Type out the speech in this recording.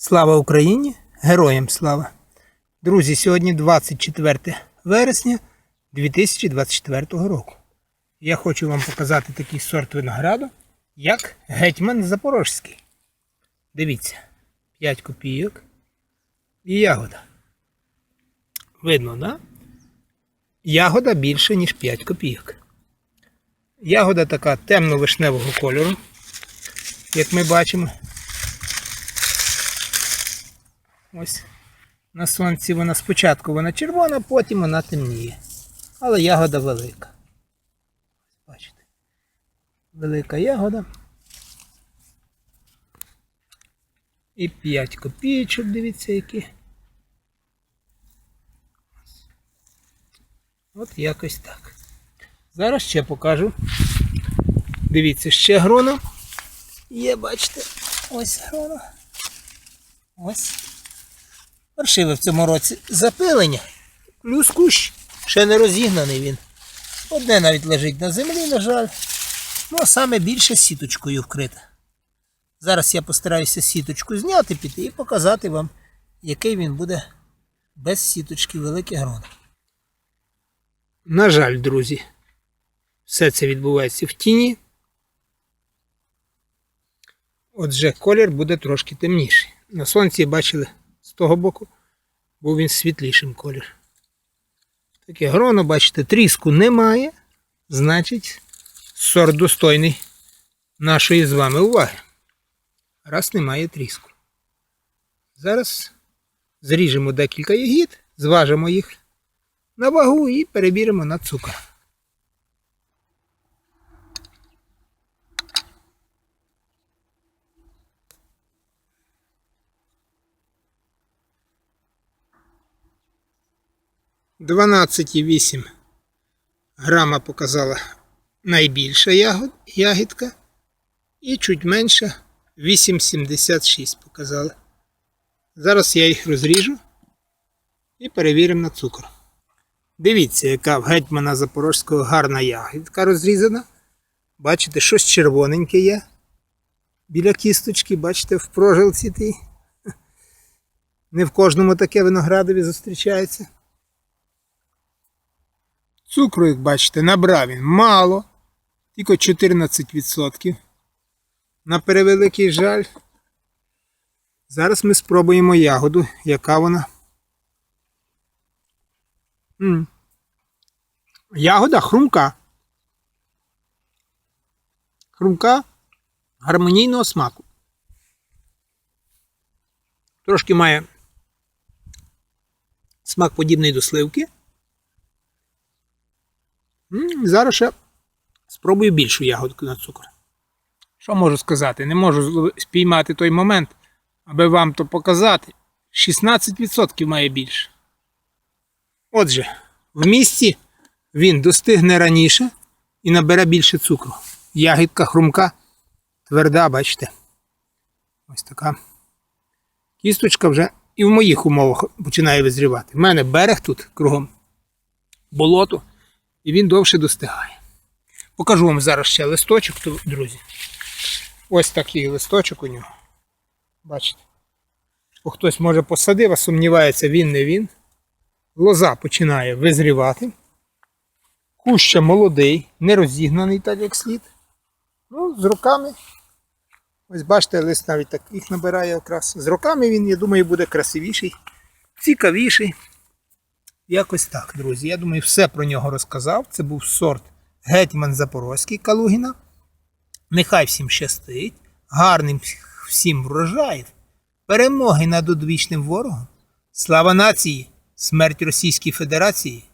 Слава Україні! Героям слава! Друзі, сьогодні 24 вересня 2024 року. Я хочу вам показати такий сорт винограду, як гетьман Запорожський. Дивіться, 5 копійок і ягода. Видно, да? Ягода більше, ніж 5 копійок. Ягода така темно-вишневого кольору, як ми бачимо. Ось на сонці вона спочатку вона червона, потім вона темніє. Але ягода велика. Бачите? Велика ягода. І 5 копійочок, дивіться які. От якось так. Зараз ще покажу. Дивіться, ще гроно. Є, бачите, ось гроно. Ось. Паршиве в цьому році запилення. Плюс кущ. Ще не розігнаний він. Одне навіть лежить на землі, на жаль. Ну, а саме більше сіточкою вкрите. Зараз я постараюся сіточку зняти, піти і показати вам, який він буде без сіточки велике гроно. На жаль, друзі, все це відбувається в тіні. Отже, колір буде трошки темніший. На сонці бачили того боку, був він світлішим колір. Таке гроно, бачите, тріску немає, значить, сорт достойний нашої з вами уваги. Раз немає тріску. Зараз зріжемо декілька ягід, зважимо їх на вагу і перевіримо на цукор. Дванадцять і вісім грама показала найбільша ягідка. І чуть менше 8,76 показала. Зараз я їх розріжу і перевіримо на цукор. Дивіться, яка в гетьмана Запорозького гарна ягідка розрізана. Бачите, щось червоненьке є. Біля кісточки, бачите, в прожилці тій. Не в кожному таке виноградові зустрічається. Цукру, як бачите, набрав він мало, тільки 14%. На перевеликий жаль. Зараз ми спробуємо ягоду, яка вона. М. Ягода хрумка. Хрумка гармонійного смаку. Трошки має смак подібний до сливки. Зараз ще спробую більшу ягодку на цукор. Що можу сказати? Не можу спіймати той момент, аби вам то показати. 16% має більше. Отже, в місті він достигне раніше і набере більше цукру. Ягідка хрумка, тверда, бачите. Ось така. Кісточка вже і в моїх умовах починає визрівати. В мене берег тут кругом болото, і він довше достигає. Покажу вам зараз ще листочок, друзі. Ось такий листочок у нього. Бачите? Бо хтось може посадив, а сумнівається, він не він. Лоза починає визрівати. Куща молодий, не розігнаний так як слід. Ну, з роками. Ось бачите, лист навіть таких набирає якраз. З роками він, я думаю, буде красивіший, цікавіший. Якось так, друзі. Я думаю, все про нього розказав. Це був сорт Гетьман Запорозький Калугіна. Нехай всім щастить, гарним всім врожаїв, перемоги над одвічним ворогом, слава нації, смерть Російській Федерації